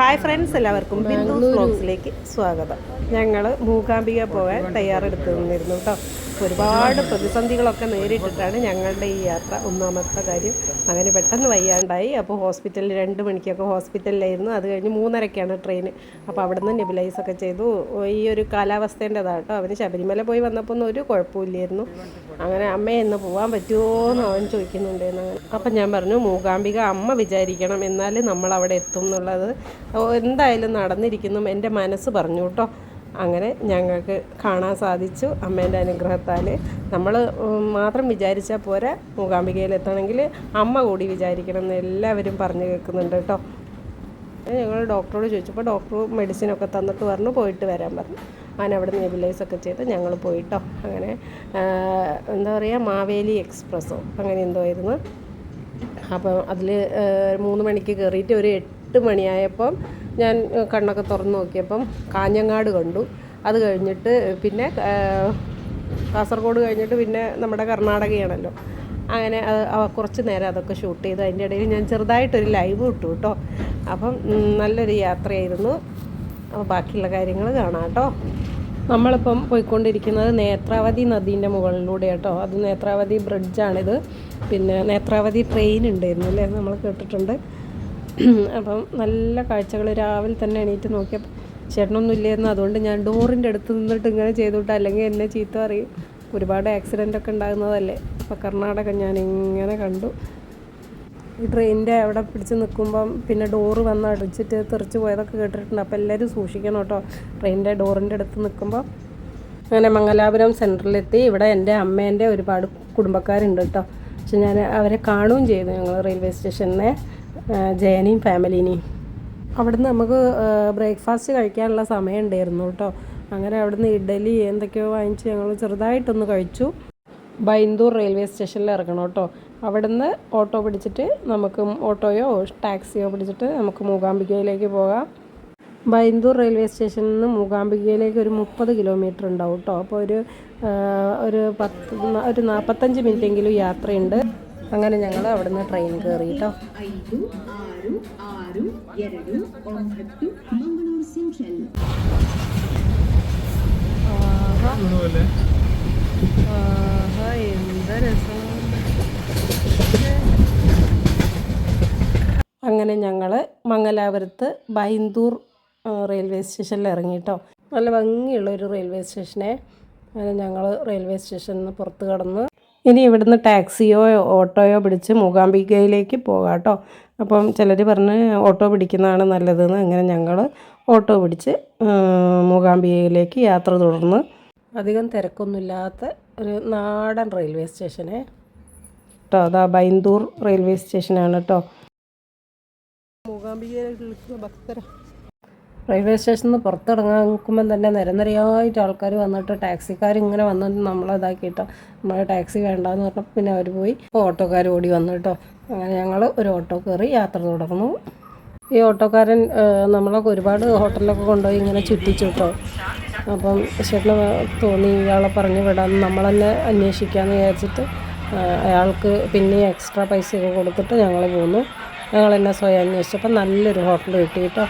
Hi friends എല്ലാവർക്കും ബിന്ദു ബ്ലോഗ്സിലേക്ക് സ്വാഗതം. ഞങ്ങൾ മൂകാംബിക പോകാൻ തയ്യാറെടുത്ത് നിന്നിരുന്നു കേട്ടോ. ഒരുപാട് പ്രതിസന്ധികളൊക്കെ നേരിട്ടിട്ടാണ് ഞങ്ങളുടെ ഈ യാത്ര. ഒന്നാമത്തെ കാര്യം അങ്ങനെ പെട്ടെന്ന് വയ്യാണ്ടായി. അപ്പോൾ ഹോസ്പിറ്റലിൽ രണ്ട് മണിക്കൊക്കെ ഹോസ്പിറ്റലിലായിരുന്നു. അത് കഴിഞ്ഞ് മൂന്നരക്കാണ് ട്രെയിൻ അപ്പോൾ അവിടെ നിന്ന് നെബിലൈസ് ഒക്കെ ചെയ്തു. ഈ ഒരു കാലാവസ്ഥേന്റെതാണ് കേട്ടോ. അവന് ശബരിമല പോയി വന്നപ്പോൾ ഒന്നും ഒരു കുഴപ്പമില്ലായിരുന്നു. അങ്ങനെ അമ്മയെ എന്ന് പോകാൻ പറ്റുമോ എന്ന് അവൻ ചോദിക്കുന്നുണ്ടായിരുന്നു അപ്പം ഞാൻ പറഞ്ഞു മൂകാംബിക അമ്മ വിചാരിക്കണം. എന്നാൽ നമ്മൾ അവിടെ എത്തും എന്നുള്ളത്. എന്തായാലും നടന്നിരിക്കുന്നു. എന്റെ മനസ്സ് പറഞ്ഞു കേട്ടോ. അങ്ങനെ ഞങ്ങൾക്ക് കാണാൻ സാധിച്ചു അമ്മേന്റെ അനുഗ്രഹത്താൽ നമ്മൾ മാത്രം വിചാരിച്ചാൽ പോരാ. മൂകാംബികയിൽ എത്തണമെങ്കിൽ അമ്മ കൂടി വിചാരിക്കണം എന്ന് എല്ലാവരും പറഞ്ഞു കേൾക്കുന്നുണ്ട് കേട്ടോ. ഞങ്ങൾ ഡോക്ടറോട് ചോദിച്ചപ്പോൾ ഡോക്ടർ മെഡിസിനൊക്കെ തന്നിട്ട് പറഞ്ഞു പോയിട്ട് വരാൻ പറഞ്ഞു. അങ്ങനെ അവിടെ നെബിലൈസ് ഒക്കെ ചെയ്ത് ഞങ്ങൾ പോയിട്ടോ. അങ്ങനെ എന്താ പറയുക മാവേലി എക്സ്പ്രസ്സോ അങ്ങനെ എന്തോ ആയിരുന്നു. അപ്പം അതിൽ മൂന്ന് മണിക്ക് കയറിയിട്ട് ഒരു എട്ട് മണിയായപ്പം ഞാൻ കണ്ണൊക്കെ തുറന്ന് നോക്കിയപ്പം കാഞ്ഞങ്ങാട് കണ്ടു. അത് കഴിഞ്ഞിട്ട് പിന്നെ കാസർഗോഡ് കഴിഞ്ഞിട്ട് പിന്നെ നമ്മുടെ കർണാടകയാണല്ലോ. അങ്ങനെ അത് കുറച്ച് നേരം അതൊക്കെ ഷൂട്ട് ചെയ്തു. അതിന്റെ ഇടയിൽ ഞാൻ ചെറുതായിട്ടൊരു ലൈവ് ഇട്ടു കേട്ടോ. അപ്പം നല്ലൊരു യാത്രയായിരുന്നു. അപ്പോൾ ബാക്കിയുള്ള കാര്യങ്ങൾ കാണാം കേട്ടോ. നമ്മളിപ്പം പോയിക്കൊണ്ടിരിക്കുന്നത് നേത്രാവതി നദീന്റെ മുകളിലൂടെ കേട്ടോ അത് നേത്രാവതി ബ്രിഡ്ജാണിത്. പിന്നെ നേത്രാവതി ട്രെയിൻ ഉണ്ടായിരുന്നു അല്ലേ? നമ്മൾ കേട്ടിട്ടുണ്ട്. അപ്പം നല്ല കാഴ്ചകൾ രാവിലെ തന്നെ എണീറ്റ് നോക്കിയപ്പോൾ ചേട്ടനൊന്നും ഇല്ലായിരുന്നു അതുകൊണ്ട് ഞാൻ ഡോറിന്റെ അടുത്ത് നിന്നിട്ട് ഇങ്ങനെ ചെയ്തുവിട്ട. അല്ലെങ്കിൽ എന്നെ ചീത്ത അറിയും ഒരുപാട് ആക്സിഡന്റ് ഒക്കെ ഉണ്ടാകുന്നതല്ലേ. അപ്പോൾ കർണാടക ഞാൻ ഇങ്ങനെ കണ്ടു. ഈ ട്രെയിനിന്റെ അവിടെ പിടിച്ച് നിൽക്കുമ്പം പിന്നെ ഡോറ് വന്ന് അടിച്ചിട്ട് തെറിച്ച് പോയതൊക്കെ കേട്ടിട്ടുണ്ട്. അപ്പോൾ എല്ലാവരും സൂക്ഷിക്കണം കേട്ടോ. ട്രെയിനിന്റെ ഡോറിന്റെ അടുത്ത് നിൽക്കുമ്പോൾ അങ്ങനെ മംഗലാപുരം സെന്ററിലെത്തി ഇവിടെ എന്റെ അമ്മേന്റെ ഒരുപാട് കുടുംബക്കാരുണ്ട് കേട്ടോ. പക്ഷെ ഞാൻ അവരെ കാണുകയും ചെയ്തു ഞങ്ങൾ റെയിൽവേ സ്റ്റേഷനിലെ ജയനെയും ഫാമിലിനെയും. അവിടുന്ന് നമുക്ക് ബ്രേക്ക്ഫാസ്റ്റ് കഴിക്കാനുള്ള സമയം ഉണ്ടായിരുന്നു കേട്ടോ. അങ്ങനെ അവിടുന്ന് ഇഡലി എന്തൊക്കെയോ വാങ്ങിച്ച് ഞങ്ങൾ ചെറുതായിട്ടൊന്ന് കഴിച്ചു. ബൈന്ദൂർ റെയിൽവേ സ്റ്റേഷനിൽ ഇറങ്ങണം കേട്ടോ. അവിടുന്ന് ഓട്ടോ പിടിച്ചിട്ട് നമുക്ക് ഓട്ടോയോ ടാക്സിയോ പിടിച്ചിട്ട് നമുക്ക് മൂകാംബികയിലേക്ക് പോകാം. ബൈന്ദൂർ റെയിൽവേ സ്റ്റേഷനിൽ നിന്ന് മൂകാംബികയിലേക്ക് ഒരു മുപ്പത് കിലോമീറ്റർ ഉണ്ടാവും കേട്ടോ. അപ്പോൾ ഒരു ഒരു പത്ത് ഒരു നാൽപ്പത്തഞ്ച് മിനിറ്റെങ്കിലും യാത്രയുണ്ട്. അങ്ങനെ ഞങ്ങൾ അവിടുന്ന് ട്രെയിൻ കയറിട്ടോ അങ്ങനെ ഞങ്ങൾ മംഗലാപുരത്ത് ബൈന്ദൂർ റെയിൽവേ സ്റ്റേഷനിൽ ഇറങ്ങിയിട്ടോ നല്ല ഭംഗിയുള്ള ഒരു റെയിൽവേ സ്റ്റേഷനെ അങ്ങനെ ഞങ്ങൾ റെയിൽവേ സ്റ്റേഷനിൽ നിന്ന് പുറത്ത് കടന്ന് ഇനി ഇവിടുന്ന് ടാക്സിയോ ഓട്ടോയോ പിടിച്ച് മൂകാംബികയിലേക്ക് പോകാം കേട്ടോ. അപ്പം ചിലർ പറഞ്ഞ് ഓട്ടോ പിടിക്കുന്നതാണ് നല്ലതെന്ന് അങ്ങനെ ഞങ്ങൾ ഓട്ടോ പിടിച്ച് മൂകാംബികയിലേക്ക് യാത്ര തുടർന്ന്. അധികം തിരക്കൊന്നുമില്ലാത്ത ഒരു നാടൻ റെയിൽവേ സ്റ്റേഷനെ. കേട്ടോ അതാ ബൈന്ദൂർ റെയിൽവേ സ്റ്റേഷനാണ് കേട്ടോ മൂകാംബികയിലേക്ക് ഭക്തര. റെയിൽവേ സ്റ്റേഷനിൽ നിന്ന് പുറത്തിറങ്ങുമ്പം തന്നെ നിരനിരയായിട്ട് ആൾക്കാർ വന്നിട്ട് ടാക്സിക്കാർ ഇങ്ങനെ വന്നിട്ട് നമ്മളെ ഇതാക്കിയിട്ട് നമ്മളെ ടാക്സി വേണ്ടാന്ന് പറഞ്ഞപ്പോൾ പിന്നെ അവർ പോയി ഓട്ടോക്കാർ ഓടി വന്നു കേട്ടോ. അങ്ങനെ ഞങ്ങൾ ഒരു ഓട്ടോ കയറി യാത്ര തുടർന്നു. ഈ ഓട്ടോക്കാരൻ നമ്മളൊക്കെ ഒരുപാട് ഹോട്ടലിലൊക്കെ കൊണ്ടുപോയി ഇങ്ങനെ ചുറ്റിച്ചു കേട്ടോ. അപ്പം ചേട്ടന് തോന്നി ഇയാളെ പറഞ്ഞു വിടാൻ നമ്മൾ തന്നെ അന്വേഷിക്കാമെന്ന് വിചാരിച്ചിട്ട് അയാൾക്ക് പിന്നെ എക്സ്ട്രാ പൈസയൊക്കെ കൊടുത്തിട്ട് ഞങ്ങൾ പോന്നു. ഞങ്ങൾ എന്നെ സ്വയം അന്വേഷിച്ചപ്പോൾ നല്ലൊരു ഹോട്ടൽ കിട്ടി കേട്ടോ.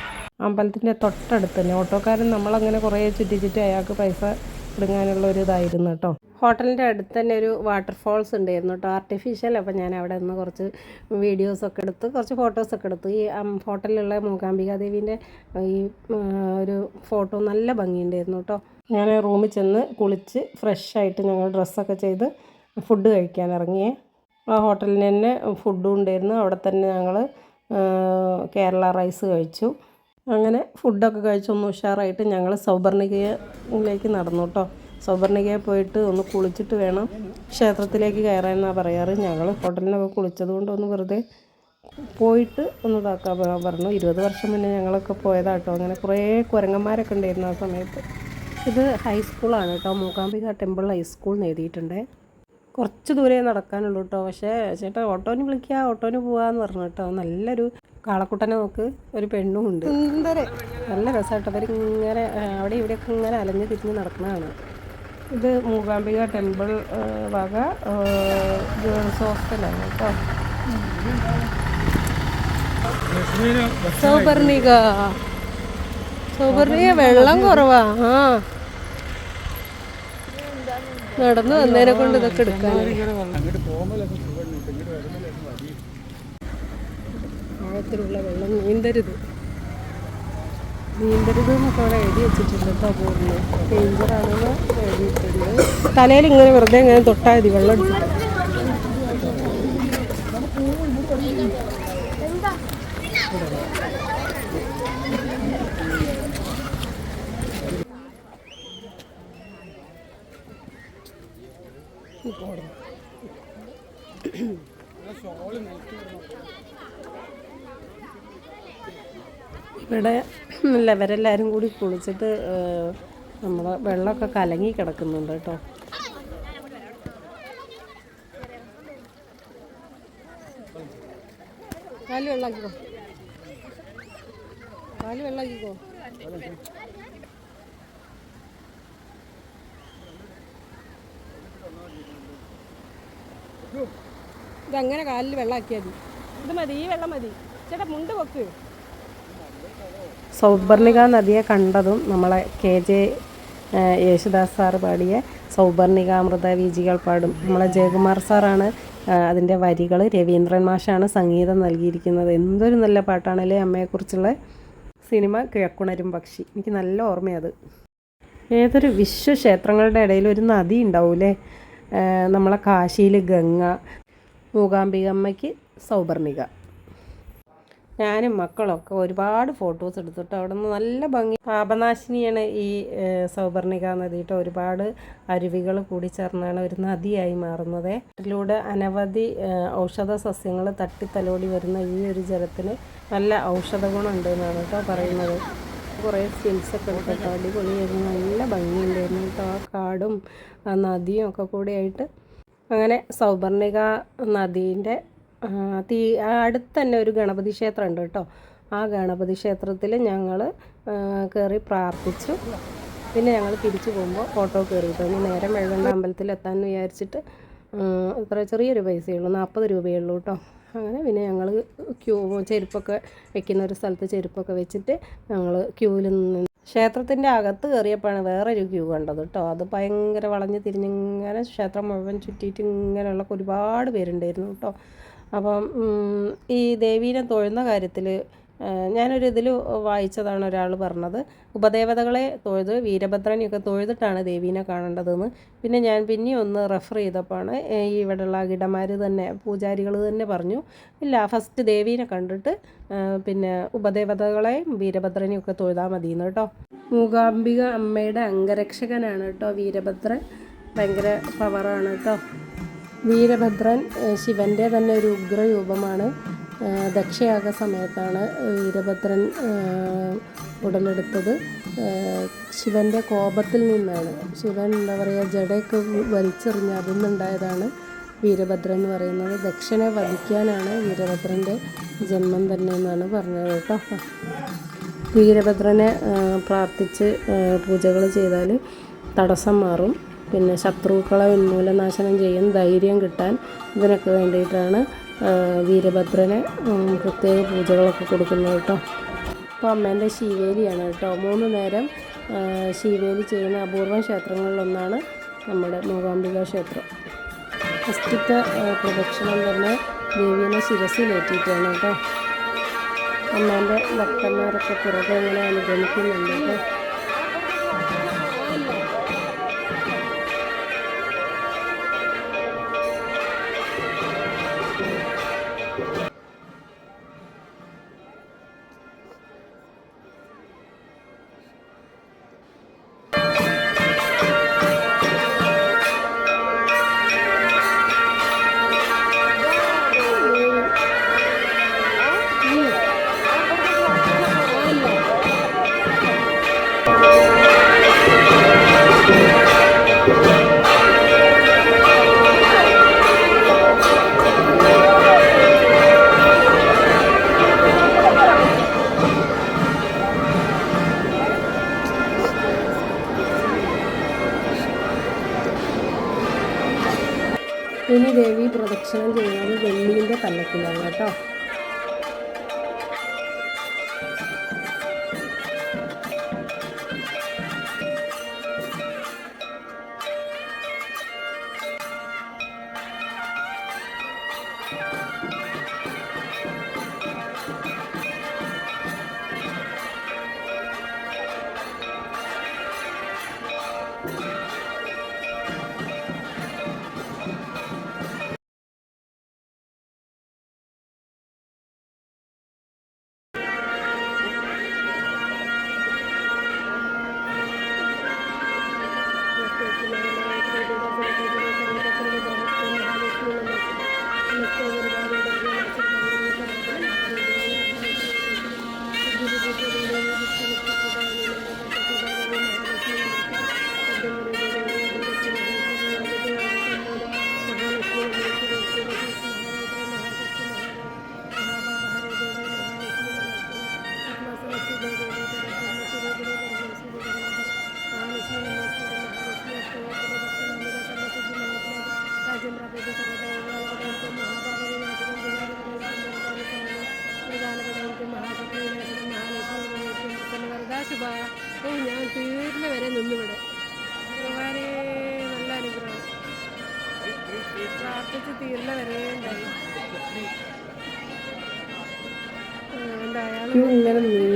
അമ്പലത്തിന്റെ തൊട്ടടുത്ത് തന്നെ ഓട്ടോക്കാരൻ നമ്മളങ്ങനെ കുറേ ചുറ്റി ചുറ്റി അയാൾക്ക് പൈസ ഇടുങ്ങാനുള്ള ഒരു ഇതായിരുന്നു കേട്ടോ. ഹോട്ടലിന്റെ അടുത്ത് തന്നെ ഒരു വാട്ടർഫോൾസ് ഉണ്ടായിരുന്നു കേട്ടോ. ആർട്ടിഫിഷ്യൽ അപ്പോൾ ഞാൻ അവിടെ നിന്ന് കുറച്ച് വീഡിയോസൊക്കെ എടുത്ത് കുറച്ച് ഫോട്ടോസൊക്കെ എടുത്തു. ഈ ഹോട്ടലിലുള്ള മൂകാംബിക ദേവീന്റെ ഈ ഒരു ഫോട്ടോ നല്ല ഭംഗിയുണ്ടായിരുന്നു കേട്ടോ. ഞാൻ റൂമിൽ ചെന്ന് കുളിച്ച് ഫ്രഷ് ആയിട്ട് ഞങ്ങൾ ഡ്രസ്സൊക്കെ ചെയ്ത് ഫുഡ് കഴിക്കാൻ ഇറങ്ങിയേ. ആ ഹോട്ടലിന് തന്നെ ഫുഡും ഉണ്ടായിരുന്നു. അവിടെ തന്നെ ഞങ്ങൾ കേരള റൈസ് കഴിച്ചു. അങ്ങനെ ഫുഡൊക്കെ കഴിച്ചൊന്ന് ഉഷാറായിട്ട് ഞങ്ങൾ സൗപർണികയിലേക്ക് നടന്നു കേട്ടോ സൗപർണികയിൽ പോയിട്ട് ഒന്ന് കുളിച്ചിട്ട് വേണം. ക്ഷേത്രത്തിലേക്ക് കയറാനെന്നാണ് പറയാറ്. ഞങ്ങൾ ഹോട്ടലിനൊക്കെ കുളിച്ചത് കൊണ്ട് ഒന്ന് വെറുതെ പോയിട്ട് ഒന്ന് ഇതാക്കാൻ പറഞ്ഞു. ഇരുപത് വർഷം മുന്നേ ഞങ്ങളൊക്കെ പോയതാട്ടോ. അങ്ങനെ കുറേ കുരങ്ങന്മാരൊക്കെ ഉണ്ടായിരുന്നു ആ സമയത്ത്. ഇത് ഹൈസ്കൂളാണ് കേട്ടോ മൂകാംബിക ടെമ്പിൾ ഹൈസ്കൂൾ എഴുതിയിട്ടുണ്ട്. കുറച്ച് ദൂരെ നടക്കാനുള്ളൂ കേട്ടോ പക്ഷേ ചേട്ടാ ഓട്ടോന് വിളിക്കുക ഓട്ടോന് പോവാന്ന് പറഞ്ഞു കേട്ടോ നല്ലൊരു കാളക്കുട്ടനെ നോക്ക് ഒരു പെണ്ണും ഉണ്ട്. നല്ല രസമായിട്ട് അവർ ഇങ്ങനെ ആ, അവിടെ ഇവിടെയൊക്കെ ഇങ്ങനെ അലഞ്ഞ് തിരിഞ്ഞ് നടക്കുന്നതാണ്. ഇത് മൂകാംബിക ടെമ്പിൾ വക ഗേൾസ് ഹോസ്റ്റലാണ് കേട്ടോ സൗപർണിക. സൗപർണിക വെള്ളം കുറവാ. ആ. നടന്നു വന്നേനെ കൊണ്ട് ഇതൊക്കെ എടുക്കാൻ. ആഴത്തിലുള്ള വെള്ളം നീന്തരുത്. നീന്തരുത് എന്നൊക്കെ അവിടെ എഴുതി വെച്ചിട്ടുണ്ട്. കേട്ടോ ഡേഞ്ചറാണെന്ന് എഴുതിയിട്ടുണ്ട്. തലയിൽ ഇങ്ങനെ വെറുതെ ഇങ്ങനെ തൊട്ടാൽ മതി വെള്ളം അടിച്ചിട്ട് ഇവിടെ ഇവരെല്ലാവരും കൂടി കുളിച്ചിട്ട് നമ്മുടെ വെള്ളമൊക്കെ കലങ്ങി കിടക്കുന്നുണ്ട് കേട്ടോ. കാൽ വെള്ളാക്കിക്കോ. കാൽ വെള്ളാക്കിക്കോ. ഇതങ്ങനെ കാലിൽ വെള്ളാക്കിയാൽ മതി. ഇത് മതി ഈ വെള്ളം മതി. ചേട്ടാ മുണ്ട് വെക്ക് സൗബർണിക നദിയെ കണ്ടതും നമ്മളെ കെ ജെ യേശുദാസ് സാർ പാടിയ സൗബർണികാമൃത വീജികൾ പാടും. നമ്മളെ ജയകുമാർ സാറാണ് അതിന്റെ വരികൾ രവീന്ദ്രൻ മാഷാണ് സംഗീതം നൽകിയിരിക്കുന്നത്. എന്തൊരു നല്ല പാട്ടാണല്ലേ അമ്മയെക്കുറിച്ചുള്ള സിനിമ കിഴക്കുണരും പക്ഷി. എനിക്ക് നല്ല ഓർമ്മയത്. ഏതൊരു വിശ്വക്ഷേത്രങ്ങളുടെ ഇടയിൽ ഒരു നദി ഉണ്ടാവൂലേ? നമ്മളെ കാശിയിൽ ഗംഗ മൂകാംബികമ്മയ്ക്ക് സൗബർണിക ഞാനും മക്കളൊക്കെ ഒരുപാട് ഫോട്ടോസ് എടുത്തിട്ട് അവിടെ നിന്ന് നല്ല ഭംഗി. പാപനാശിനിയാണ് ഈ സൗപർണിക നദി ഒരുപാട് അരുവികൾ കൂടി ചേർന്നാണ് ഒരു നദിയായി മാറുന്നത്. ഇതിലൂടെ അനവധി ഔഷധ സസ്യങ്ങൾ തട്ടിത്തലോടി വരുന്ന ഈ ഒരു ജലത്തിന് നല്ല ഔഷധ ഗുണമുണ്ട് എന്നാണ് കേട്ടോ പറയുന്നത്. കുറേ സ്റ്റിൽസ് എടുത്തിട്ട് അടിപൊളി അടിപൊളിയായിരുന്നു നല്ല ഭംഗിയുണ്ടായിരുന്നു കേട്ടോ ആ കാടും ആ നദിയും ഒക്കെ കൂടിയായിട്ട്. അങ്ങനെ സൗപർണിക നദീന്റെ തീ അടുത്ത് തന്നെ ഒരു ഗണപതി ക്ഷേത്രം ഉണ്ട് കേട്ടോ. ആ ഗണപതി ക്ഷേത്രത്തിൽ ഞങ്ങൾ കയറി പ്രാർത്ഥിച്ചു. പിന്നെ ഞങ്ങൾ തിരിച്ചു പോകുമ്പോൾ ഓട്ടോ കയറിയിട്ട് ഇനി നേരം വെള്ളണ്ട അമ്പലത്തിൽ എത്താൻ വിചാരിച്ചിട്ട് ഇത്ര ചെറിയൊരു പൈസയേ ഉള്ളൂ നാൽപ്പത് രൂപയേ ഉള്ളൂ കേട്ടോ. അങ്ങനെ പിന്നെ ഞങ്ങൾ ക്യൂ ചെരുപ്പൊക്കെ വെക്കുന്ന ഒരു സ്ഥലത്ത് ചെരുപ്പൊക്കെ വെച്ചിട്ട് ഞങ്ങൾ ക്യൂവിൽ നിന്ന് ക്ഷേത്രത്തിന്റെ അകത്ത് കയറിയപ്പോഴാണ് വേറൊരു ക്യൂ കണ്ടത് കേട്ടോ. അത് ഭയങ്കര വളഞ്ഞ് തിരിഞ്ഞിങ്ങനെ ക്ഷേത്രം മുഴുവൻ ചുറ്റിയിട്ട് ഇങ്ങനെയുള്ള ഒരുപാട് പേരുണ്ടായിരുന്നു കേട്ടോ. അപ്പം ഈ ദേവീനെ തൊഴുന്ന കാര്യത്തിൽ ഞാനൊരു ഇതിൽ വായിച്ചതാണ് ഒരാൾ പറഞ്ഞത്. ഉപദേവതകളെ തൊഴുത് വീരഭദ്രനെയൊക്കെ തൊഴുതിട്ടാണ് ദേവീനെ കാണേണ്ടതെന്ന്. പിന്നെ ഞാൻ പിന്നെ ഒന്ന് റെഫർ ചെയ്തപ്പോഴാണ് ഇവിടെയുള്ള അകിടമാർ തന്നെ പൂജാരികൾ തന്നെ പറഞ്ഞു ഇല്ല ഫസ്റ്റ് ദേവീനെ കണ്ടിട്ട് പിന്നെ ഉപദേവതകളെയും വീരഭദ്രനെയൊക്കെ തൊഴുതാൽ മതിയെന്ന് കേട്ടോ. മൂകാംബിക അമ്മയുടെ അംഗരക്ഷകനാണ് കേട്ടോ വീരഭദ്രൻ. ഭയങ്കര പവറാണ് കേട്ടോ. വീരഭദ്രൻ ശിവന്റെ തന്നെ ഒരു ഉഗ്രരൂപമാണ്. ദക്ഷയാഗ സമയത്താണ് വീരഭദ്രൻ ഉടലെടുത്തത്. ശിവന്റെ കോപത്തിൽ നിന്നാണ്. ശിവൻ എന്താ പറയുക ജടയൊക്കെ വലിച്ചെറിഞ്ഞ് അതിൽ നിന്നുണ്ടായതാണ് വീരഭദ്രൻ എന്ന് പറയുന്നത്. ദക്ഷനെ വധിക്കാനാണ് വീരഭദ്രന്റെ ജന്മം തന്നെ എന്നാണ് പറഞ്ഞത് കേട്ടോ. വീരഭദ്രനെ പ്രാർത്ഥിച്ച് പൂജകൾ ചെയ്താൽ തടസ്സം മാറും. പിന്നെ ശത്രുക്കളെ ഉന്മൂലനാശനം ചെയ്യും ധൈര്യം കിട്ടാൻ ഇതിനൊക്കെ വേണ്ടിയിട്ടാണ് വീരഭദ്രന് പ്രത്യേക പൂജകളൊക്കെ കൊടുക്കുന്നത് കേട്ടോ. അപ്പോൾ അമ്മേന്റെ ശീവേലിയാണ് കേട്ടോ. മൂന്ന് നേരം ശിവേലി ചെയ്യുന്ന അപൂർവം ക്ഷേത്രങ്ങളിലൊന്നാണ് നമ്മുടെ മൂകാംബിക ക്ഷേത്രം. ഫസ്റ്റത്തെ പ്രദക്ഷിണം തന്നെ ദേവീനെ ശിരസിലേറ്റിയിട്ടാണ് കേട്ടോ. അമ്മേന്റെ ഭക്തന്മാരൊക്കെ പുറകെ ഇങ്ങനെ അനുഗമിക്കുന്നുണ്ട് കേട്ടോ. പ്രദക്ഷിണം ചെയ്യുന്നത് വെള്ളിന്റെ പല്ലക്കിലാണ് കേട്ടോ.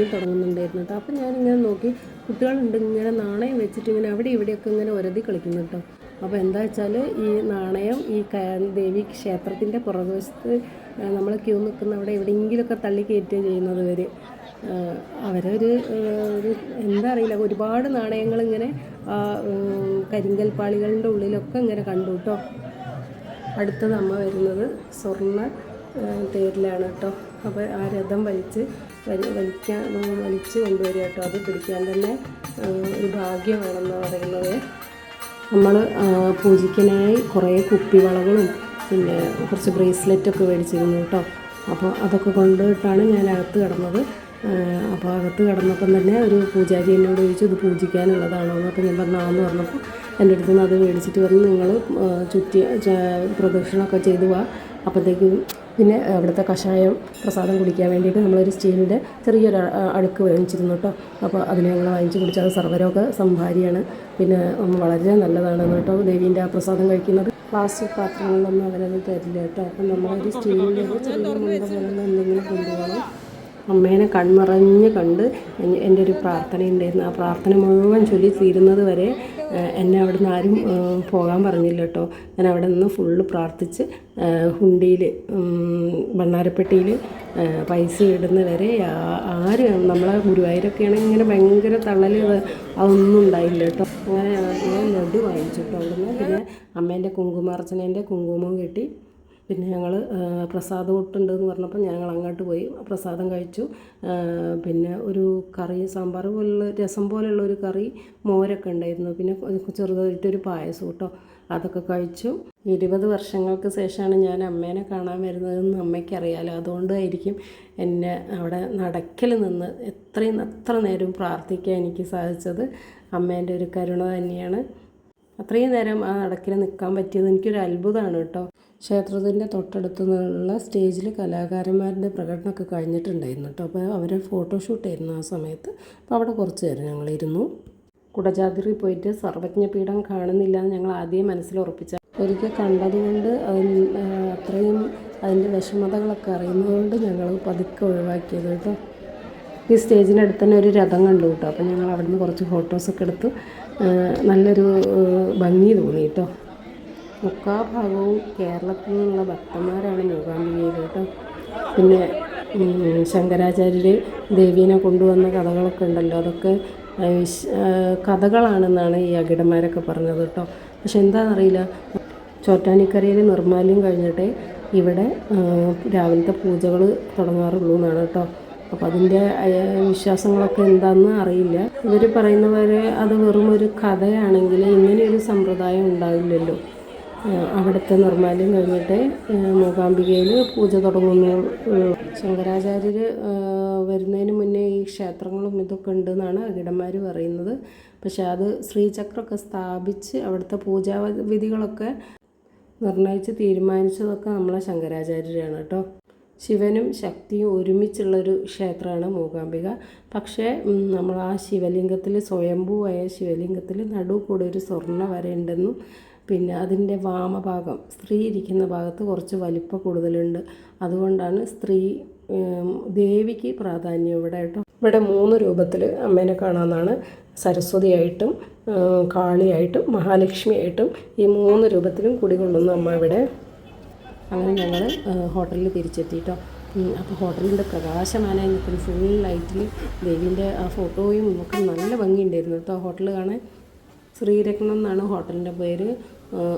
നീങ്ങി തുടങ്ങുന്നുണ്ടായിരുന്നു. കേട്ടോ അപ്പം ഞാനിങ്ങനെ നോക്കി കുട്ടികളുണ്ട് ഇങ്ങനെ നാണയം വെച്ചിട്ട് ഇങ്ങനെ അവിടെ ഇവിടെയൊക്കെ ഇങ്ങനെ ഒരതി കളിക്കുന്നു കേട്ടോ അപ്പോൾ എന്താ വെച്ചാൽ ഈ നാണയം ഈ ദേവി ക്ഷേത്രത്തിന്റെ പുറകുവശത്ത് നമ്മൾ ക്യൂ നിൽക്കുന്ന അവിടെ എവിടെയെങ്കിലുമൊക്കെ തള്ളി കയറ്റുക ചെയ്യുന്നത് വരെ അവരൊരു ഒരു എന്താ അറിയില്ല ഒരുപാട് നാണയങ്ങൾ ഇങ്ങനെ കരിങ്കൽ പാളികളുടെ ഉള്ളിലൊക്കെ ഇങ്ങനെ കണ്ടു കേട്ടോ അടുത്തത് അമ്മ വരുന്നത് സ്വർണ തേരിലാണ് കേട്ടോ അപ്പോൾ ആ രഥം വലിച്ച് വലി വലിക്കാൻ വലിച്ച് കൊണ്ടുവരിക കേട്ടോ. അത് പിടിക്കാൻ തന്നെ ഒരു ഭാഗ്യമാണെന്ന് പറയുന്നത്. നമ്മൾ പൂജിക്കാനായി കുറേ കുപ്പിവളകളും പിന്നെ കുറച്ച് ബ്രേസ്ലെറ്റൊക്കെ മേടിച്ചിരുന്നു കേട്ടോ. അപ്പോൾ അതൊക്കെ കൊണ്ടിട്ടാണ് ഞാൻ അകത്ത് കിടന്നത്. അപ്പോൾ അകത്ത് കിടന്നപ്പം തന്നെ ഒരു പൂജാരി എന്നോട് ചോദിച്ചു ഇത് പൂജിക്കാനുള്ളതാണോ? എന്ന് അപ്പോൾ ഞാൻ പറഞ്ഞാന്ന് പറഞ്ഞപ്പോൾ എന്റെ അടുത്ത് നിന്ന് അത് മേടിച്ചിട്ട് വന്ന് നിങ്ങൾ ചുറ്റി പ്രദക്ഷിണമൊക്കെ ചെയ്തു പോവാം അപ്പോഴത്തേക്കും പിന്നെ അവിടുത്തെ കഷായം പ്രസാദം കുടിക്കാൻ വേണ്ടിയിട്ട് നമ്മളൊരു സ്റ്റീലിന്റെ ചെറിയൊരു അടുക്ക് വാങ്ങിച്ചിരുന്നു കേട്ടോ അപ്പോൾ അതിനെ ഞങ്ങൾ വാങ്ങിച്ച് കുടിച്ചു അത് സർവരോഗ സംഭാരിയാണ് പിന്നെ വളരെ നല്ലതാണ് കേട്ടോ ദേവീന്റെ ആ പ്രസാദം കഴിക്കുന്നത്. പ്ലാസ്റ്റിക് പാത്രങ്ങളിലൊന്നും അവരത് തരില്ല കേട്ടോ അപ്പം നമ്മളൊരു സ്റ്റീലിന്റെ ചെറിയ മുണ്ട പോലുള്ള എന്തെങ്കിലും കൊണ്ടുപോകണം. അമ്മേനെ കൺമറഞ്ഞ് കണ്ട് എൻ- എന്റെ ഒരു പ്രാർത്ഥന ഉണ്ടായിരുന്നു ആ പ്രാർത്ഥന മുഴുവൻ ചൊല്ലി തീരുന്നത് വരെ എന്നെ അവിടെ നിന്ന് ആരും പോകാൻ പറഞ്ഞില്ല കേട്ടോ. ഞാൻ അവിടെ നിന്ന് ഫുള്ള് പ്രാർത്ഥിച്ച് ഹുണ്ടിയിൽ ഭണ്ണാരപ്പെട്ടിയിൽ പൈസ ഇടുന്ന വരെ ആര് നമ്മളെ ഗുരുവായൂരൊക്കെ ആണെങ്കിൽ ഇങ്ങനെ ഭയങ്കര തള്ളൽ അത് അതൊന്നും ഉണ്ടായില്ല കേട്ടോ. അങ്ങനെ ഞാൻ ലഡു വാങ്ങിച്ചു കേട്ടോ അവിടുന്ന്. പിന്നെ അമ്മേന്റെ കുങ്കുമാർച്ചനേന്റെ കുങ്കുമം കിട്ടി പിന്നെ ഞങ്ങൾ പ്രസാദം ഒട്ടുണ്ടെന്ന് പറഞ്ഞപ്പോൾ ഞങ്ങൾ അങ്ങോട്ട് പോയി പ്രസാദം കഴിച്ചു. പിന്നെ ഒരു കറി സാമ്പാർ പോലുള്ള രസം പോലുള്ള ഒരു കറി മോരൊക്കെ ഉണ്ടായിരുന്നു. പിന്നെ ചെറുതായിട്ടൊരു പായസം കേട്ടോ അതൊക്കെ കഴിച്ചു. ഇരുപത് വർഷങ്ങൾക്ക് ശേഷമാണ് ഞാൻ അമ്മേനെ കാണാൻ വരുന്നതെന്ന് അമ്മയ്ക്കറിയാലോ. അതുകൊണ്ടായിരിക്കും എന്നെ അവിടെ നടക്കൽ നിന്ന് എത്രയും അത്ര നേരം പ്രാർത്ഥിക്കാൻ എനിക്ക് സാധിച്ചത്. അമ്മേന്റെ ഒരു കരുണ തന്നെയാണ്. അത്രയും നേരം ആ അടക്കിൽ നിൽക്കാൻ പറ്റിയത് എനിക്കൊരു അത്ഭുതമാണ് കേട്ടോ. ക്ഷേത്രത്തിന്റെ തൊട്ടടുത്ത് നിന്നുള്ള സ്റ്റേജിൽ കലാകാരന്മാരുടെ പ്രകടനമൊക്കെ കഴിഞ്ഞിട്ടുണ്ടായിരുന്നു കേട്ടോ. അപ്പോൾ അവരെ ഫോട്ടോഷൂട്ട് ആയിരുന്നു ആ സമയത്ത്. അപ്പോൾ അവിടെ കുറച്ച് നേരം ഞങ്ങളിരുന്നു കുടജാതിരി പോയിട്ട് സർവജ്ഞപീഠം കാണുന്നില്ല എന്ന് ഞങ്ങൾ ആദ്യം മനസ്സിൽ ഉറപ്പിച്ച. ഒരിക്കൽ കണ്ടതുകൊണ്ട് അത്രയും അതിന്റെ വിഷമതകളൊക്കെ അറിയുന്നതുകൊണ്ട് ഞങ്ങൾ പതുക്കെ ഒഴിവാക്കിയത് കേട്ടോ. ഈ സ്റ്റേജിനടുത്ത് തന്നെ ഒരു രഥം കണ്ടു കേട്ടോ. അപ്പോൾ ഞങ്ങൾ അവിടുന്ന് കുറച്ച് ഫോട്ടോസൊക്കെ എടുത്തു. നല്ലൊരു ഭംഗി തോന്നി കേട്ടോ മുക്കാ ഭാഗവും കേരളത്തിൽ നിന്നുള്ള ഭക്തന്മാരാണ് മൂകാംബികയിൽ കേട്ടോ പിന്നെ ശങ്കരാചാര്യർ ദേവീനെ കൊണ്ടുവന്ന കഥകളൊക്കെ ഉണ്ടല്ലോ. അതൊക്കെ കഥകളാണെന്നാണ് ഈ അകിടന്മാരൊക്കെ പറഞ്ഞത് കേട്ടോ പക്ഷെ എന്താണെന്നറിയില്ല ചോറ്റാനിക്കരയിൽ നിർമ്മാല്യം കഴിഞ്ഞിട്ടേ ഇവിടെ രാവിലത്തെ പൂജകൾ തുടങ്ങാറുള്ളൂ എന്നാണ് കേട്ടോ അപ്പോൾ അതിന്റെ വിശ്വാസങ്ങളൊക്കെ എന്താണെന്ന് അറിയില്ല. ഇവർ പറയുന്ന പോലെ അത് വെറും ഒരു കഥയാണെങ്കിൽ ഇങ്ങനെയൊരു സമ്പ്രദായം ഉണ്ടാവില്ലല്ലോ. അവിടുത്തെ നിർമ്മാല്യം കഴിഞ്ഞിട്ട് മൂകാംബികയിൽ പൂജ തുടങ്ങുന്നു. ശങ്കരാചാര്യർ വരുന്നതിന് മുന്നേ ഈ ക്ഷേത്രങ്ങളും ഇതൊക്കെ ഉണ്ടെന്നാണ് അകിടന്മാർ പറയുന്നത്. പക്ഷേ അത് ശ്രീചക്രമൊക്കെ സ്ഥാപിച്ച് അവിടുത്തെ പൂജാവിധികളൊക്കെ നിർണയിച്ച് തീരുമാനിച്ചതൊക്കെ നമ്മളെ ശങ്കരാചാര്യരാണ് കേട്ടോ. ശിവനും ശക്തിയും ഒരുമിച്ചുള്ളൊരു ക്ഷേത്രമാണ് മൂകാംബിക. പക്ഷേ നമ്മൾ ആ ശിവലിംഗത്തിൽ സ്വയംഭൂവായ ശിവലിംഗത്തിൽ നടു കൂടെ ഒരു സ്വർണ വരയുണ്ടെന്നും പിന്നെ അതിന്റെ വാമഭാഗം സ്ത്രീ ഇരിക്കുന്ന ഭാഗത്ത് കുറച്ച് വലിപ്പം കൂടുതലുണ്ട്. അതുകൊണ്ടാണ് സ്ത്രീ ദേവിക്ക് പ്രാധാന്യം ഇവിടെ കേട്ടോ. ഇവിടെ മൂന്ന് രൂപത്തിൽ അമ്മേനെ കാണാമെന്നാണ് സരസ്വതിയായിട്ടും കാളിയായിട്ടും മഹാലക്ഷ്മിയായിട്ടും ഈ മൂന്ന് രൂപത്തിലും കുടികൊള്ളുന്നു അമ്മ ഇവിടെ. അങ്ങനെ ഞങ്ങൾ ഹോട്ടലിൽ തിരിച്ചെത്തിയിട്ടോ അപ്പോൾ ഹോട്ടലിന്റെ പ്രകാശമാനായി നിൽക്കുന്ന ഫുൾ ലൈറ്റിൽ ദേവീന്റെ ആ ഫോട്ടോയും ഒക്കെ നല്ല ഭംഗിയുണ്ടായിരുന്നു കേട്ടോ. ഹോട്ടൽ കാണാൻ ശ്രീരത്നം എന്നാണ് ഹോട്ടലിന്റെ പേര്.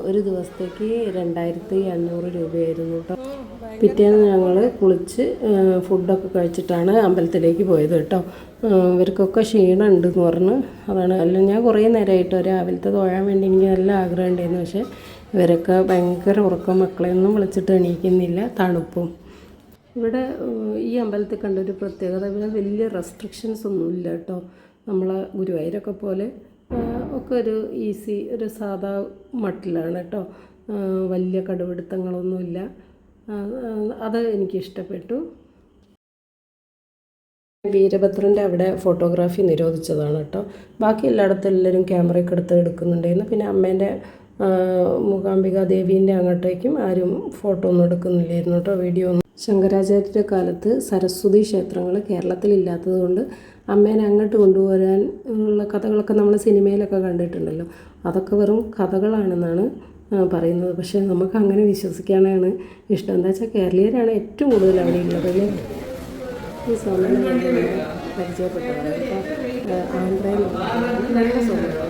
ഒരു ദിവസത്തേക്ക് രണ്ടായിരത്തി അഞ്ഞൂറ് രൂപയായിരുന്നു കേട്ടോ. പിറ്റേന്ന് ഞങ്ങൾ കുളിച്ച് ഫുഡൊക്കെ കഴിച്ചിട്ടാണ് അമ്പലത്തിലേക്ക് പോയത് കേട്ടോ. ഇവർക്കൊക്കെ ക്ഷീണമുണ്ടെന്ന് പറഞ്ഞു. അതാണ് അല്ല ഞാൻ കുറേ നേരമായിട്ടോ രാവിലത്തെ തൊഴാൻ വേണ്ടി എനിക്ക് നല്ല ആഗ്രഹം ഉണ്ടായിരുന്നു പക്ഷേ ഇവരൊക്കെ ഭയങ്കര ഉറക്കം മക്കളെയൊന്നും വിളിച്ചിട്ട് എണീക്കുന്നില്ല തണുപ്പും. ഇവിടെ ഈ അമ്പലത്തിൽ കണ്ടൊരു പ്രത്യേകത ഇവിടെ വലിയ റെസ്ട്രിക്ഷൻസ് ഒന്നുമില്ല കേട്ടോ. നമ്മളെ ഗുരുവായൂരൊക്കെ പോലെ ഒക്കെ ഒരു ഈസി ഒരു സാധാ മട്ടിലാണ് കേട്ടോ. വലിയ കടുപിടുത്തങ്ങളൊന്നുമില്ല അത് എനിക്ക് ഇഷ്ടപ്പെട്ടു. വീരഭദ്രന്റെ അവിടെ ഫോട്ടോഗ്രാഫി നിരോധിച്ചതാണ് കേട്ടോ. ബാക്കി എല്ലായിടത്തും എല്ലാവരും ക്യാമറയൊക്കെ എടുത്ത് എടുക്കുന്നുണ്ടായിരുന്നു. പിന്നെ അമ്മേന്റെ മൂകാംബിക ദേവീന്റെ അങ്ങോട്ടേക്കും ആരും ഫോട്ടോ ഒന്നും എടുക്കുന്നില്ലായിരുന്നു കേട്ടോ വീഡിയോ ഒന്നും. ശങ്കരാചാര്യ കാലത്ത് സരസ്വതി ക്ഷേത്രങ്ങൾ കേരളത്തിൽ കൊണ്ട് അമ്മേനെ അങ്ങോട്ട് കൊണ്ടുപോരാൻ ഉള്ള കഥകളൊക്കെ നമ്മൾ സിനിമയിലൊക്കെ കണ്ടിട്ടുണ്ടല്ലോ അതൊക്കെ വെറും കഥകളാണെന്നാണ് പറയുന്നത്. പക്ഷേ നമുക്ക് അങ്ങനെ വിശ്വസിക്കാനാണ് ഇഷ്ടം. എന്താ വെച്ചാൽ കേരളീയരാണ് ഏറ്റവും കൂടുതൽ അവിടെ ഉള്ളത് അല്ലേ? ഈ സ്വാമിനെ പരിചയപ്പെട്ടതാണ് അപ്പോൾ ആന്ധ്രയിൽ സ്വാമിയാണ്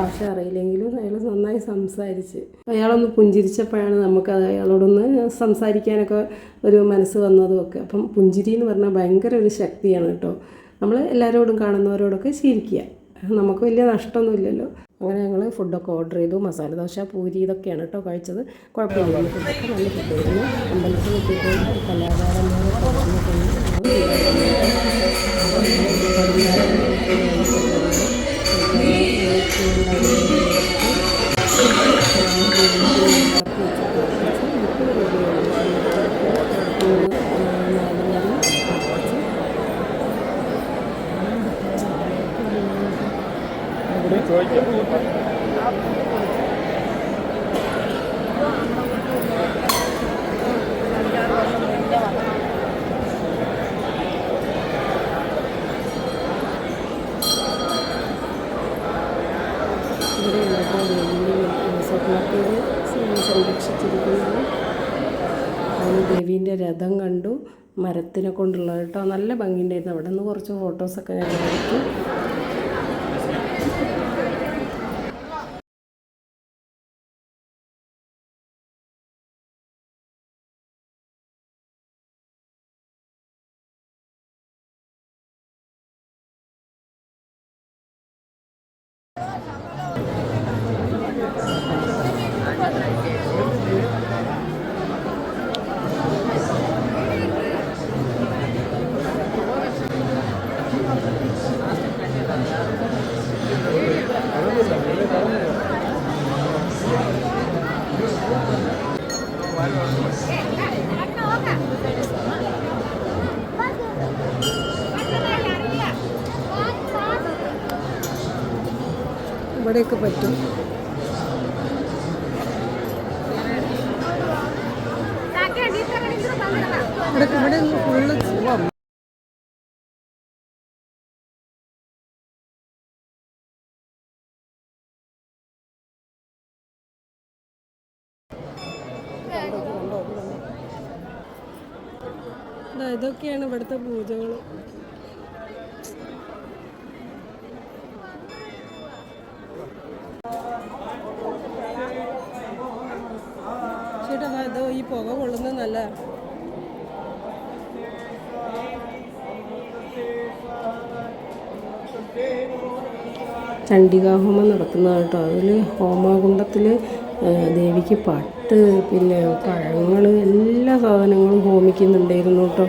ഭാഷ അറിയില്ലെങ്കിലും അയാൾ നന്നായി സംസാരിച്ച്. അയാളൊന്ന് പുഞ്ചിരിച്ചപ്പോഴാണ് നമുക്കത് അയാളോടൊന്ന് സംസാരിക്കാനൊക്കെ ഒരു മനസ്സ് വന്നതും ഒക്കെ അപ്പം പുഞ്ചിരി എന്ന് പറഞ്ഞാൽ ഭയങ്കര ഒരു ശക്തിയാണ് കേട്ടോ. നമ്മൾ എല്ലാവരോടും കാണുന്നവരോടൊക്കെ ശീലിക്കുക നമുക്ക് വലിയ നഷ്ടമൊന്നുമില്ലല്ലോ. അങ്ങനെ ഞങ്ങൾ ഫുഡൊക്കെ ഓർഡർ ചെയ്തു. മസാല ദോശ പൂരി ഇതൊക്കെയാണ് കേട്ടോ കഴിച്ചത്. കുഴപ്പമില്ല. നല്ല കിട്ടിയിരുന്നു. അമ്പലത്തിൽ കിട്ടിയിട്ടുണ്ട്. കലാകാരന്മാരൊക്കെ ഇവിടെയാണ് മരത്തിനെ കൊണ്ടുള്ള കേട്ടോ. നല്ല ഭംഗിയുണ്ടായിരുന്നു. അവിടെ നിന്ന് കുറച്ച് ഫോട്ടോസൊക്കെ ഞാൻ എടുത്തു. ഇവിടെയൊക്കെ പറ്റും. ഇവിടെ ഫുള്ള് പോവാം ഇതൊക്കെയാണ് ഇവിടുത്തെ പൂജകൾ ചണ്ഡികാഹോമം നടക്കുന്നതാണ് കേട്ടോ. അതിൽ ഹോമകുണ്ടത്തിൽ ദേവിക്ക് പട്ട് പിന്നെ പഴങ്ങൾ എല്ലാ സാധനങ്ങളും ഹോമിക്കുന്നുണ്ടായിരുന്നു കേട്ടോ.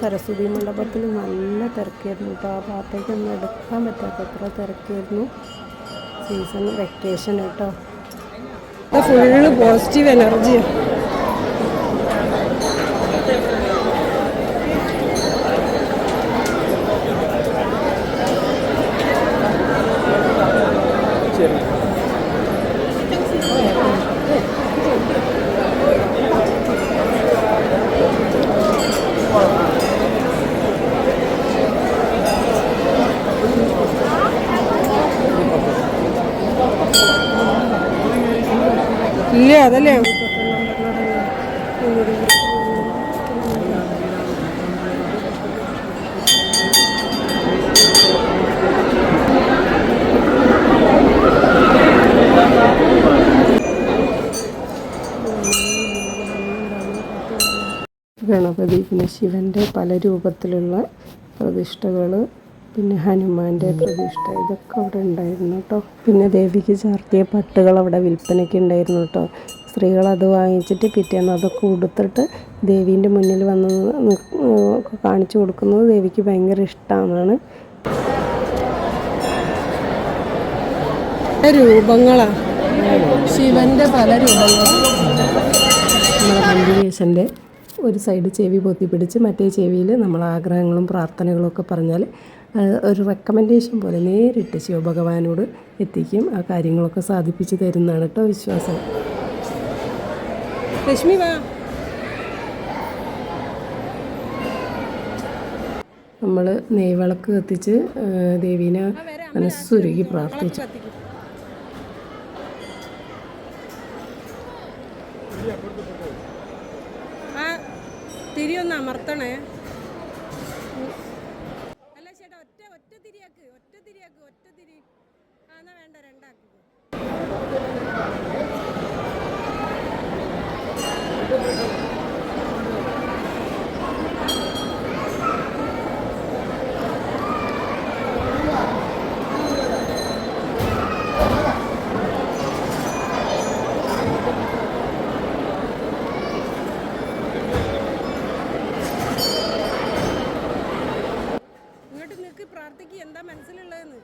സരസ്വതി മണ്ഡപത്തിൽ നല്ല തിരക്കായിരുന്നു കേട്ടോ. ആ ഭാഗത്തേക്കൊന്നും എടുക്കാൻ പറ്റാത്തത്ര തിരക്കായിരുന്നു. സീസൺ വെക്കേഷൻ കേട്ടോ. ഫുള്ള് പോസിറ്റീവ് എനർജിയാണ് ഇല്ല അതല്ലേ? ഗണപതി പിന്നെ ശിവന്റെ പല രൂപത്തിലുള്ള പ്രതിഷ്ഠകൾ പിന്നെ ഹനുമാന്റെ പ്രതിഷ്ഠ ഇതൊക്കെ അവിടെ ഉണ്ടായിരുന്നു കേട്ടോ. പിന്നെ ദേവിക്ക് ചാർത്തിയ പട്ടുകൾ അവിടെ വിൽപ്പനയ്ക്ക് ഉണ്ടായിരുന്നു കേട്ടോ. സ്ത്രീകൾ അത് വാങ്ങിച്ചിട്ട് പിറ്റേന്ന് അതൊക്കെ ഉടുത്തിട്ട് ദേവീന്റെ മുന്നിൽ വന്ന് കാണിച്ചു കൊടുക്കുന്നത് ദേവിക്ക് ഭയങ്കര ഇഷ്ടമാണ്. രൂപങ്ങളാണ് ശിവന്റെ പല രൂപങ്ങളും. നമ്മുടെ ഒരു സൈഡ് ചെവി പൊത്തിപ്പിടിച്ച് മറ്റേ ചെവിയിൽ നമ്മൾ ആഗ്രഹങ്ങളും പ്രാർത്ഥനകളും ഒക്കെ പറഞ്ഞാൽ ഒരു റെക്കമെൻഡേഷൻ പോലെ നേരിട്ട് ശിവഭഗവാനോട് എത്തിക്കും. ആ കാര്യങ്ങളൊക്കെ സാധിപ്പിച്ച് തരുന്നതാണ് കേട്ടോ വിശ്വാസം. ലക്ഷ്മി വാ. നമ്മൾ നെയ്വിളക്ക് കത്തിച്ച് ദേവീനെ മനസ്സുരുകി പ്രാർത്ഥിച്ചു. ആ തിരി ഒന്ന് അമർത്തണേ. ഒറ്റ ഒറ്റതിരിയാക്ക് തിരിയാക്ക് ഒറ്റ തിരിയാക്ക് ഒറ്റ തിരി ആ എന്നാ വേണ്ട രണ്ടാക്കി. ഇങ്ങോട്ട് നിൽക്ക് പ്രാർത്ഥിക്ക് എന്താ മനസ്സിലുള്ളതെന്ന്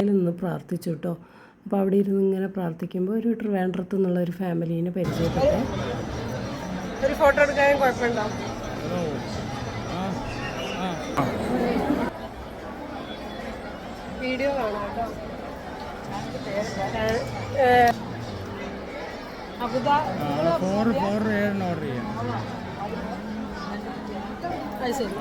നിന്ന് പ്രാർത്ഥിച്ചു കേട്ടോ. അപ്പോൾ അവിടെ ഇരുന്ന് ഇങ്ങനെ പ്രാർത്ഥിക്കുമ്പോൾ ഒരു ട്രിവാൻഡ്രത്ത് എന്നുള്ള ഒരു ഫാമിലീനെ പരിചയപ്പെട്ടെ. ഒരു ഫോട്ടോ എടുക്കാൻ കുഴപ്പമുണ്ടോ? വീഡിയോ കാണാം കേട്ടോ. അത് ശരി.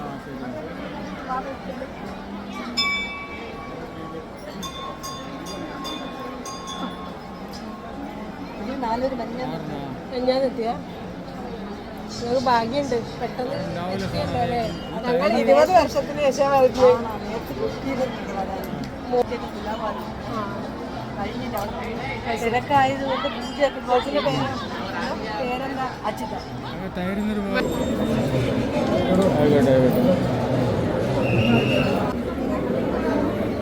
ഭാഗ്യമുണ്ട് പെട്ടെന്ന് എത്തിയല്ലോ? അല്ലേ? ഞങ്ങൾ ഇരുപത് വർഷത്തിന് ശേഷം തിരക്കായതുകൊണ്ട് പേര് പേരെന്താ?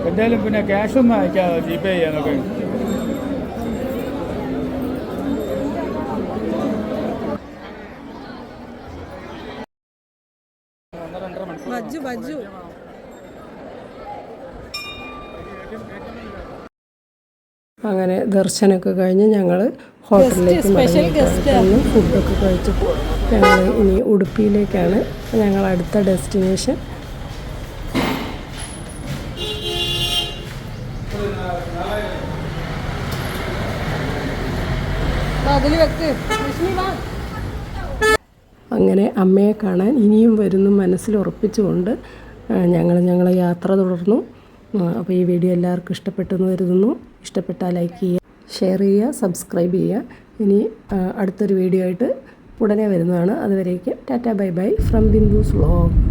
എന്തായാലും പിന്നെ ക്യാഷ് ഒന്ന് അയക്കാം ജി പേ ചെയ്യാനൊക്കെ ബജ്ജു ബജ്ജു അങ്ങനെ ദർശനമൊക്കെ കഴിഞ്ഞ് ഞങ്ങൾ ഹോട്ടലിലേക്ക് മടങ്ങി ഫുഡൊക്കെ കഴിച്ചിട്ട് ഞങ്ങൾ ഇനി ഉടുപ്പിയിലേക്കാണ് ഞങ്ങൾ അടുത്ത ഡെസ്റ്റിനേഷൻ. അതിൽ വെക്ക്. അങ്ങനെ അമ്മയെ കാണാൻ ഇനിയും വരുന്നു മനസ്സിൽ ഉറപ്പിച്ചുകൊണ്ട് ഞങ്ങൾ ഞങ്ങളെ യാത്ര തുടർന്നു. അപ്പോൾ ഈ വീഡിയോ എല്ലാവർക്കും ഇഷ്ടപ്പെട്ടെന്ന് കരുതുന്നു. ഇഷ്ടപ്പെട്ടാൽ ലൈക്ക് ചെയ്യുക ഷെയർ ചെയ്യുക സബ്സ്ക്രൈബ് ചെയ്യുക. ഇനി അടുത്തൊരു വീഡിയോ ആയിട്ട് ഉടനെ വരുന്നതാണ്. അതുവരേക്കും tata bye bye from Bindu's vlog